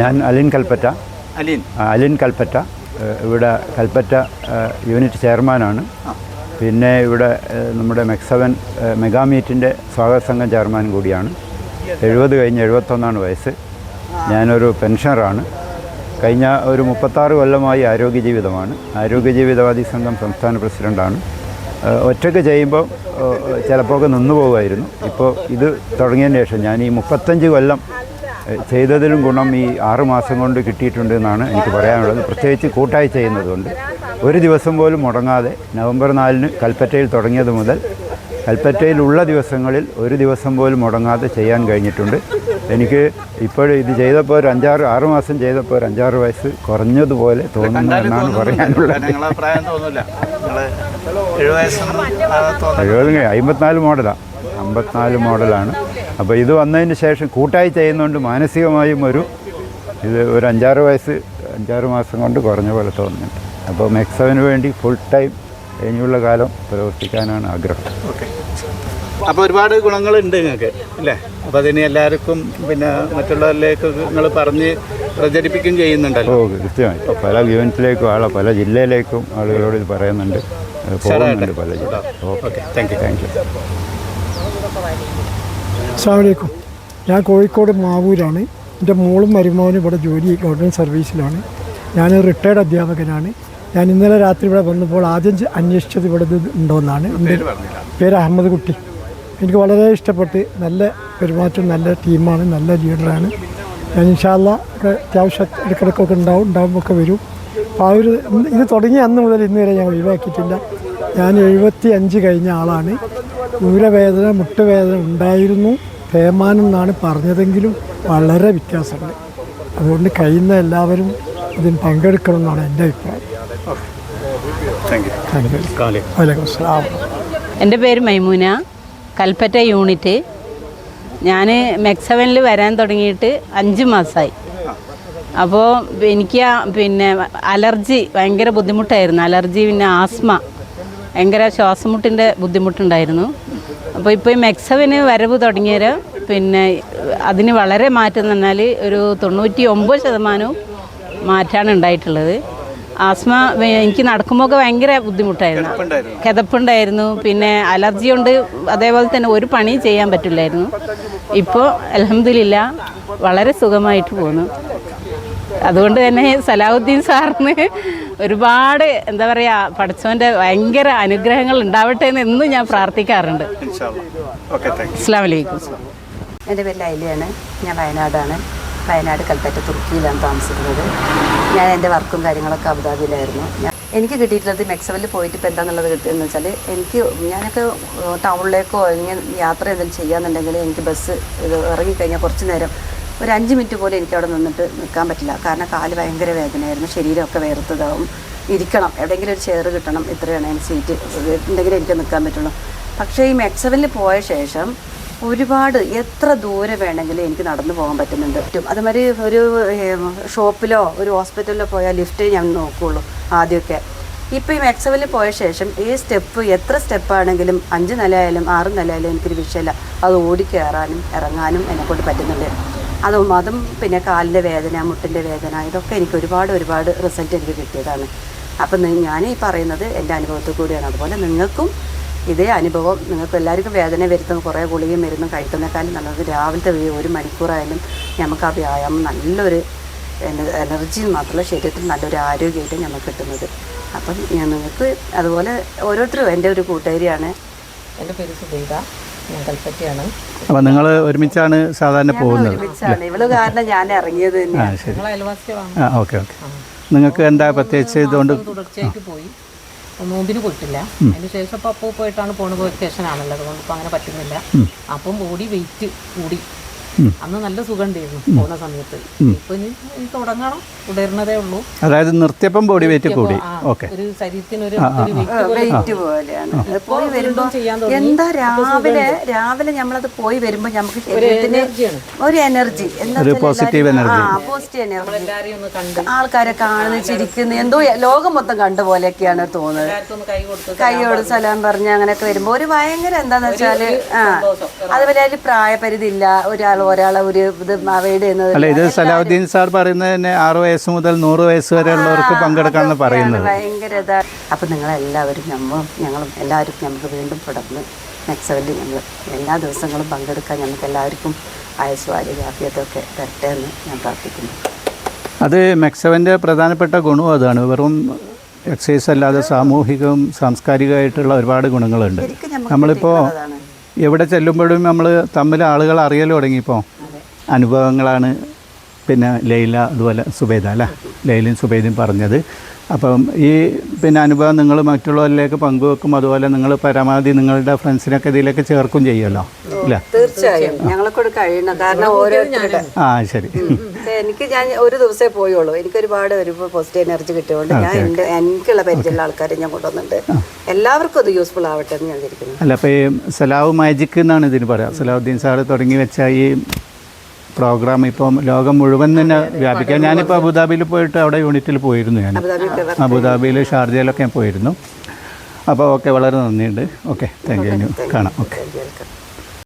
ഞാൻ അലിൻ കൽപ്പറ്റ. അലിൻ. അലിൻ കൽപ്പറ്റ. ഇവിടെ കൽപ്പറ്റ യൂണിറ്റ് ചെയർമാനാണ്. പിന്നെ ഇവിടെ നമ്മുടെ മെക്സവൻ മെഗാമീറ്റിന്റെ സ്വാഗത സംഘം ചെയർമാൻ കൂടിയാണ്. എഴുപത് കഴിഞ്ഞ് എഴുപത്തൊന്നാണ് വയസ്സ്. ഞാനൊരു പെൻഷനറാണ്. കഴിഞ്ഞ ഒരു മുപ്പത്താറ് കൊല്ലമായി ആരോഗ്യ ജീവിതമാണ്. ആരോഗ്യ ജീവിതവാദി സംഘം സംസ്ഥാന പ്രസിഡന്റാണ് ഒറ്റയ്ക്ക് ചെയ്യുമ്പോൾ ചിലപ്പോൾ ഒക്കെ നിന്നു പോകുമായിരുന്നു. ഇപ്പോൾ ഇത് തുടങ്ങിയതിന് ശേഷം ഞാൻ ഈ മുപ്പത്തഞ്ച് കൊല്ലം ചെയ്തതിലും ഗുണം ഈ ആറു മാസം കൊണ്ട് കിട്ടിയിട്ടുണ്ട് എന്നാണ് എനിക്ക് പറയാനുള്ളത്. പ്രത്യേകിച്ച് കൂട്ടായി ചെയ്യുന്നതുകൊണ്ട്. ഒരു ദിവസം പോലും മുടങ്ങാതെ നവംബർ നാലിന് കൽപ്പറ്റയിൽ തുടങ്ങിയത് മുതൽ കൽപ്പറ്റയിലുള്ള ദിവസങ്ങളിൽ ഒരു ദിവസം പോലും മുടങ്ങാതെ ചെയ്യാൻ കഴിഞ്ഞിട്ടുണ്ട്. എനിക്ക് ഇപ്പോൾ ഇത് ചെയ്തപ്പോൾ ഒരു അഞ്ചാറ് ആറ് മാസം ചെയ്തപ്പോൾ ഒരു അഞ്ചാറ് വയസ്സ് കുറഞ്ഞതുപോലെ തോന്നുന്നു എന്നാണ്. പറയാനുള്ളത്. എഴുപത് അമ്പത്തിനാല് മോഡലാണ് അമ്പത്തിനാല് മോഡലാണ്. അപ്പോൾ ഇത് വന്നതിന് ശേഷം കൂട്ടായി ചെയ്യുന്നതുകൊണ്ട് മാനസികമായും ഒരു ഇത് ഒരു അഞ്ചാറ് വയസ്സ് അഞ്ചാറ് മാസം കൊണ്ട് കുറഞ്ഞ പോലെ തോന്നുന്നുണ്ട്. അപ്പോൾ മെക്സവിന് വേണ്ടി ഫുൾ ടൈം ഇനിയുള്ള കാലം പ്രവർത്തിക്കാനാണ് ആഗ്രഹം. ഓക്കെ. അപ്പോൾ ഒരുപാട് ഗുണങ്ങളുണ്ട് നിങ്ങൾക്ക് അല്ലേ? അപ്പോൾ അതിന് എല്ലാവർക്കും പിന്നെ മറ്റുള്ളവരിലേക്ക് നിങ്ങൾ പറഞ്ഞ് പ്രചരിപ്പിക്കുകയും ചെയ്യുന്നുണ്ടല്ലോ. ഓ കൃത്യമായി. പല യൂണിറ്റിലേക്കും ആളെ പല ജില്ലയിലേക്കും ആളുകളോട് ഇത് പറയുന്നുണ്ട്. പോകുന്നുണ്ട് പല ജില്ല okay thank you thank you അസ്സാമലൈക്കും ഞാൻ കോഴിക്കോട് മാവൂരാണ്. എന്റെ മോളും മരുമോനും ഇവിടെ ജോലി ഗവൺമെന്റ് സർവീസിലാണ്. ഞാൻ റിട്ടയർഡ് അധ്യാപകനാണ്. ഞാൻ ഇന്നലെ രാത്രി ഇവിടെ വന്നപ്പോൾ ആദ്യം അന്വേഷിച്ചത് ഇവിടെ ഉണ്ടോ ഉണ്ടോയെന്നാണ് പേര് അഹമ്മദ് കുട്ടി. എനിക്ക് വളരെ ഇഷ്ടപ്പെട്ട് നല്ല പെരുമാറ്റം നല്ല ടീമാണ് നല്ല ലീഡറാണ്. ഞാൻ ഇൻഷാല്ല ഒക്കെ അത്യാവശ്യം ഇടയ്ക്കിടയ്ക്കൊക്കെ ഉണ്ടാവും ഉണ്ടാകുമ്പോൾ ഒക്കെ വരും. അപ്പോൾ ആ ഒരു ഇത് തുടങ്ങിയ അന്ന് മുതൽ ഇന്ന് വരെ ഞാൻ ഒഴിവാക്കിയിട്ടില്ല. ഞാൻ എഴുപത്തി അഞ്ച് കഴിഞ്ഞ ആളാണ്. ഊരവേദന മുട്ടുവേദന ഉണ്ടായിരുന്നു. തേമാനം എന്നാണ് പറഞ്ഞതെങ്കിലും വളരെ വ്യത്യാസമുണ്ട്. അതുകൊണ്ട് കഴിയുന്ന എല്ലാവരും ഇതിന് പങ്കെടുക്കണം എന്നാണ് എന്റെ അഭിപ്രായം. എന്റെ പേര് മൈമൂന കൽപ്പറ്റ യൂണിറ്റ്. ഞാൻ മെക്സവനിൽ വരാൻ തുടങ്ങിയിട്ട് അഞ്ച് മാസമായി. അപ്പോൾ എനിക്ക് പിന്നെ അലർജി ഭയങ്കര ബുദ്ധിമുട്ടായിരുന്നു. അലർജി പിന്നെ ആസ്മ. ഭയങ്കര ശ്വാസമുട്ടിന്റെ ബുദ്ധിമുട്ടുണ്ടായിരുന്നു. അപ്പോൾ ഇപ്പോൾ ഈ മെക്സവിന് വരവ് തുടങ്ങിയത് പിന്നെ അതിന് വളരെ മാറ്റം എന്ന് പറഞ്ഞാൽ ഒരു തൊണ്ണൂറ്റി ഒമ്പത് ശതമാനവും മാറ്റാണ് ഉണ്ടായിട്ടുള്ളത്. ആസ്മ എനിക്ക് നടക്കുമ്പോൾ ഒക്കെ ഭയങ്കര ബുദ്ധിമുട്ടായിരുന്നു. കിതപ്പുണ്ടായിരുന്നു. പിന്നെ അലർജി ഉണ്ട് അതേപോലെ തന്നെ ഒരു പണി ചെയ്യാൻ പറ്റില്ലായിരുന്നു. ഇപ്പോൾ അലഹമില്ല വളരെ സുഖമായിട്ട് പോകുന്നു അതുകൊണ്ട് തന്നെ സലാഹുദ്ദീൻ സാറിന് ഒരുപാട് എന്താ പറയുക പഠിച്ചവന്റെ ഭയങ്കര അനുഗ്രഹങ്ങൾ ഉണ്ടാവട്ടെ എന്ന് എന്നും ഞാൻ പ്രാർത്ഥിക്കാറുണ്ട്. അസ്സാം വലൈക്കും എന്റെ പേര് ലൈലയാണ്. ഞാൻ വയനാടാണ്. വയനാട് കൽപ്പറ്റ തുർക്കിയിലാണ് താമസിക്കുന്നത്. ഞാൻ എന്റെ വർക്കും കാര്യങ്ങളൊക്കെ അബുദാബിയിലായിരുന്നു. എനിക്ക് കിട്ടിയിട്ടുള്ളത് മെക്സവലിൽ പോയിട്ട് ഇപ്പോൾ എന്താണെന്നുള്ളത് കിട്ടിയെന്ന് വെച്ചാൽ എനിക്ക് ഞാനൊക്കെ ടൗണിലേക്കോ ഇങ്ങനെ യാത്ര എന്തെങ്കിലും ചെയ്യാന്നുണ്ടെങ്കിൽ എനിക്ക് ബസ് ഇത് ഇറങ്ങിക്കഴിഞ്ഞാൽ കുറച്ച് നേരം ഒരു അഞ്ച് മിനിറ്റ് പോലും എനിക്ക് അവിടെ നിന്നിട്ട് നിൽക്കാൻ പറ്റില്ല. കാരണം കാൽ ഭയങ്കര വേദനയായിരുന്നു. ശരീരമൊക്കെ വേർത്തതാവും. ഇരിക്കണം. എവിടെയെങ്കിലും ഒരു ചെയർ കിട്ടണം. ഇത്രയാണ് എനിക്ക് സീറ്റ് ഉണ്ടെങ്കിലും എനിക്ക് നിൽക്കാൻ പറ്റുള്ളൂ. പക്ഷേ ഈ മെക്സവലിൽ പോയ ശേഷം ഒരുപാട് എത്ര ദൂരം വേണമെങ്കിലും എനിക്ക് നടന്നു പോകാൻ പറ്റുന്നുണ്ട്. പറ്റും അതുമാതിരി ഒരു ഷോപ്പിലോ ഒരു ഹോസ്പിറ്റലിലോ പോയാൽ ലിഫ്റ്റ് ഞാൻ നോക്കുകയുള്ളൂ ആദ്യമൊക്കെ. ഇപ്പോൾ ഈ മെക്സവലിൽ പോയ ശേഷം ഈ സ്റ്റെപ്പ് എത്ര സ്റ്റെപ്പാണെങ്കിലും അഞ്ച് നിലയായാലും ആറ് നിലയായാലും എനിക്കൊരു വിഷയമില്ല. അത് ഓടി കയറാനും ഇറങ്ങാനും എന്നെക്കൊണ്ട് പറ്റുന്നുണ്ട്. അതും അതും പിന്നെ കാലിന്റെ വേദന മുട്ടിന്റെ വേദന ഇതൊക്കെ എനിക്ക് ഒരുപാട് ഒരുപാട് റിസൾട്ട് എനിക്ക് കിട്ടിയതാണ്. അപ്പം ഞാൻ ഈ പറയുന്നത് എന്റെ അനുഭവത്തിൽ കൂടിയാണ്. അതുപോലെ നിങ്ങൾക്കും ഇതേ അനുഭവം നിങ്ങൾക്ക് എല്ലാവർക്കും വേദന വരുത്തുന്ന കുറേ ഗുളികയും മരുന്നും കഴിക്കുന്നേക്കാളും നല്ലത് രാവിലത്തെ ഒരു- മണിക്കൂറായാലും നമുക്ക് ആ വ്യായാമം നല്ലൊരു എന- എനർജി മാത്രമല്ല ശരീരത്തിൽ നല്ലൊരു ആരോഗ്യമായിട്ട് നമുക്ക് കിട്ടുന്നത്. അപ്പം ഞാൻ നിങ്ങൾക്ക് അതുപോലെ ഓരോരുത്തരും എന്റെ ഒരു കൂട്ടുകാരിയാണ്. എന്റെ പേര് സുബൈദ. കൽപ്പറ്റയാണ് അപ്പോൾ നിങ്ങൾ ഒരുമിച്ചാണ് സാധാരണ പോകുന്നത്? ഇവൾ കാരണം ഞാൻ ഇറങ്ങിയത് ആ ഓക്കെ ഓക്കെ. നിങ്ങൾക്ക് എന്താ പ്രത്യേകിച്ച് ഇതുകൊണ്ട്? തുടർച്ചയായിട്ട് പോയി. നോമ്പിന് പോയിട്ടില്ല. അതിന് ശേഷം ഇപ്പോൾ അപ്പോൾ പോയിട്ടാണ് പോണത്. വെക്കേഷൻ ആണല്ലോ. അതുകൊണ്ട് ഇപ്പോൾ അങ്ങനെ പറ്റുന്നില്ല. അപ്പം ബോഡി വെയിറ്റ് കൂടി. അന്ന് നല്ല സുഖം ഉണ്ടായിരുന്നു പോണ സമയത്ത്. ഇപ്പൊ ഇനി തുടങ്ങണം. തുടരുന്നതേ ഉള്ളൂ. അതായത് നിർത്തിയപ്പം ബോഡി വെയിറ്റ് കൂടി. ഓക്കെ ഒരു ശരീരത്തിന് ഒരു ഒരു weight പോലെ. വെയിറ്റ് പോലെയാണ് പോയി വരുമ്പോ എന്താ രാവിലെ രാവിലെ നമ്മളത് പോയി വരുമ്പോ നമുക്ക് ശരീരത്തിന് ഒരു എനർജി എന്താ ഒരു. പോസിറ്റീവ് എനർജി ഒന്ന് കണ്ട്. ആൾക്കാരെ കാണുന്നു ചിരിക്കുന്നു. എന്തോ ലോകം മൊത്തം കണ്ട പോലെയൊക്കെയാണ് തോന്നുന്നത്. കൈയോട് സലാം പറഞ്ഞ് അങ്ങനെയൊക്കെ വരുമ്പോ ഒരു ഭയങ്കര എന്താന്ന് വെച്ചാൽ ആ അതുപോലെ അതിൽ പ്രായപരിധി ഇല്ല. ഒരാൾ ഒരാളെ ഒരു ഇത് അവൈഡ് ചെയ്യുന്നത് അല്ല ഇത് സലാഹുദ്ദീൻ സാർ പറയുന്നത് തന്നെ ആറ് വയസ്സ് മുതൽ നൂറ് വയസ്സ് വരെ ഉള്ളവർക്ക് പങ്കെടുക്കാമെന്ന് പറയുന്നത്. ഭയങ്കര ഇതാ. അപ്പം നിങ്ങളെല്ലാവരും നമ്മൾ ഞങ്ങളും എല്ലാവരും നമുക്ക് വീണ്ടും തുടർന്ന് നെക്സവല്ലി ഞങ്ങൾ എല്ലാ ദിവസങ്ങളും പങ്കെടുക്കാൻ നമുക്ക് എല്ലാവർക്കും ആയുസ് ആരോഗ്യാഫിയത്തൊക്കെ തരട്ടെ എന്ന് ഞാൻ പ്രാർത്ഥിക്കുന്നു. അത് മെക്സവന്റെ പ്രധാനപ്പെട്ട ഗുണവും അതാണ്. വെറും എക്സസൈസ് അല്ലാതെ സാമൂഹികവും സാംസ്കാരികമായിട്ടുള്ള ഒരുപാട് ഗുണങ്ങളുണ്ട്. നമ്മളിപ്പോൾ എവിടെ ചെല്ലുമ്പോഴും നമ്മൾ തമ്മിൽ ആളുകൾ അറിയൽ തുടങ്ങിയപ്പോൾ അനുഭവങ്ങളാണ് പിന്നെ ലൈല അതുപോലെ സുബേദ അല്ല? ലൈലയും സുബൈദിൻ പറഞ്ഞത്. അപ്പം ഈ പിന്നെ അനുഭവം നിങ്ങൾ മറ്റുള്ളവരിലേക്ക് പങ്കുവെക്കും അതുപോലെ നിങ്ങൾ പരമാവധി നിങ്ങളുടെ ഫ്രണ്ട്സിനൊക്കെ ഇതിലേക്ക് ചേർക്കും ചെയ്യുമല്ലോ ഇല്ല? തീർച്ചയായും. ഞങ്ങളെ കൂടെ കഴിയണം. കാരണം ഓരോരുത്തരുടെ ആ ശരി. എനിക്ക് ഞാൻ ഒരു ദിവസമേ പോയുള്ളൂ. എനിക്ക് ഒരുപാട് ഒരു പോസിറ്റീവ് എനർജി കിട്ടിയതുകൊണ്ട് ഞാൻ എന്റെ എനിക്കുള്ള പരിചയമുള്ള ആൾക്കാരെ ഞാൻ കൊണ്ടുവന്നിട്ടുണ്ട്. എല്ലാവർക്കും അത് യൂസ്ഫുൾ ആവട്ടെ എന്ന് ഞാൻ വിചാരിക്കുന്നു. അല്ല അപ്പോൾ ഈ സലാവ് മാജിക് എന്നാണ് ഇതിന് പറയുക സലാഹുദ്ദീൻ സാറ് തുടങ്ങി വെച്ച ഈ പ്രോഗ്രാം ഇപ്പം ലോകം മുഴുവൻ തന്നെ വ്യാപിക്കാൻ. ഞാനിപ്പോൾ അബുദാബിയിൽ പോയിട്ട് അവിടെ യൂണിറ്റിൽ പോയിരുന്നു ഞാൻ. അബുദാബിയിൽ ഷാർജയിലൊക്കെ ഞാൻ പോയിരുന്നു. അപ്പോൾ ഓക്കെ വളരെ നന്ദിയുണ്ട്. ഓക്കെ താങ്ക് യു കാണാം. ഓക്കെ